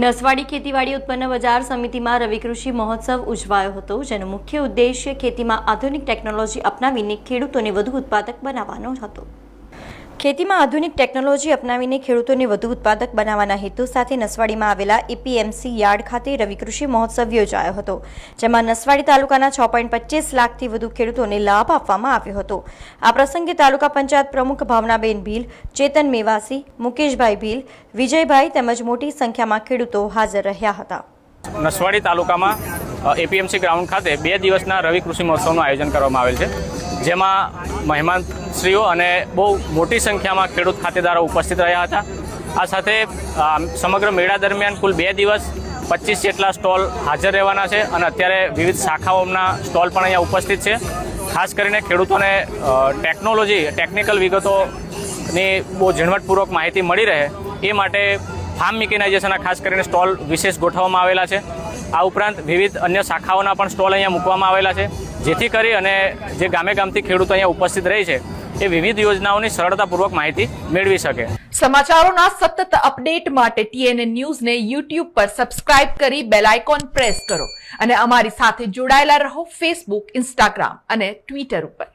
નસવાડી ખેતીવાડી ઉત્પન્ન બજાર સમિતિમાં રવિ કૃષિ મહોત્સવ ઉજવાયો હતો, જેનો મુખ્ય ઉદ્દેશ્ય ખેતીમાં આધુનિક ટેકનોલોજી અપનાવીને ખેડૂતોને વધુ ઉત્પાદક બનાવવાનો હતો. ખેતીમાં આધુનિક ટેકનોલોજી અપનાવીને ખેડૂતોને વધુ ઉત્પાદક બનાવવાના હેતુ સાથે નસવાડીમાં આવેલા એપીએમસી યાર્ડ ખાતે રવિ કૃષિ મહોત્સવ યોજાયો હતો, જેમાં નસવાડી તાલુકાના છ પોઈન્ટ પચીસ લાખથી વધુ ખેડૂતોને લાભ આપવામાં આવ્યો હતો. આ પ્રસંગે તાલુકા પંચાયત પ્રમુખ ભાવનાબેન ભીલ, ચેતન મેવાસી, મુકેશભાઈ ભીલ, વિજયભાઈ તેમજ મોટી સંખ્યામાં ખેડૂતો હાજર રહ્યા હતા. નસવાડી તાલુકામાં એપીએમસી ગ્રાઉન્ડ ખાતે બે દિવસના રવિ કૃષિ મહોત્સવનું આયોજન કરવામાં આવેલ છે. જેમાં મહેમાનશ્રીઓ અને બહુ મોટી સંખ્યામાં ખેડૂત ખાતેદારો ઉપસ્થિત રહ્યા હતા. આ સાથે સમગ્ર મેળા દરમિયાન કુલ બે દિવસ પચીસ જેટલા સ્ટોલ હાજર રહેવાના છે અને અત્યારે વિવિધ શાખાઓના સ્ટોલ પણ અહીંયા ઉપસ્થિત છે. ખાસ કરીને ખેડૂતોને ટેકનોલોજી, ટેકનિકલ વિગતોની બહુ ઝીણવટપૂર્વક માહિતી મળી રહે એ માટે ફાર્મ મિકેનાઇઝેશનના ખાસ કરીને સ્ટોલ વિશેષ ગોઠવવામાં આવેલા છે. આ ઉપરાંત વિવિધ અન્ય શાખાઓના પણ સ્ટોલ અહીંયા મૂકવામાં આવેલા છે. જેથી કરી અને જે ગામે ગામથી ખેડૂતો અહીંયા ઉપસ્થિત રહી છે, એ વિવિધ યોજનાઓની સરળતાપૂર્વક માહિતી મેળવી શકે. સમાચારોના સતત અપડેટ માટે ટીએનએ ન્યૂઝને યુટ્યુબ પર સબસ્ક્રાઇબ કરી બેલ આઇકોન પ્રેસ કરો અને અમારી સાથે જોડાયેલા રહો ફેસબુક, ઇન્સ્ટાગ્રામ અને ટ્વિટર ઉપર.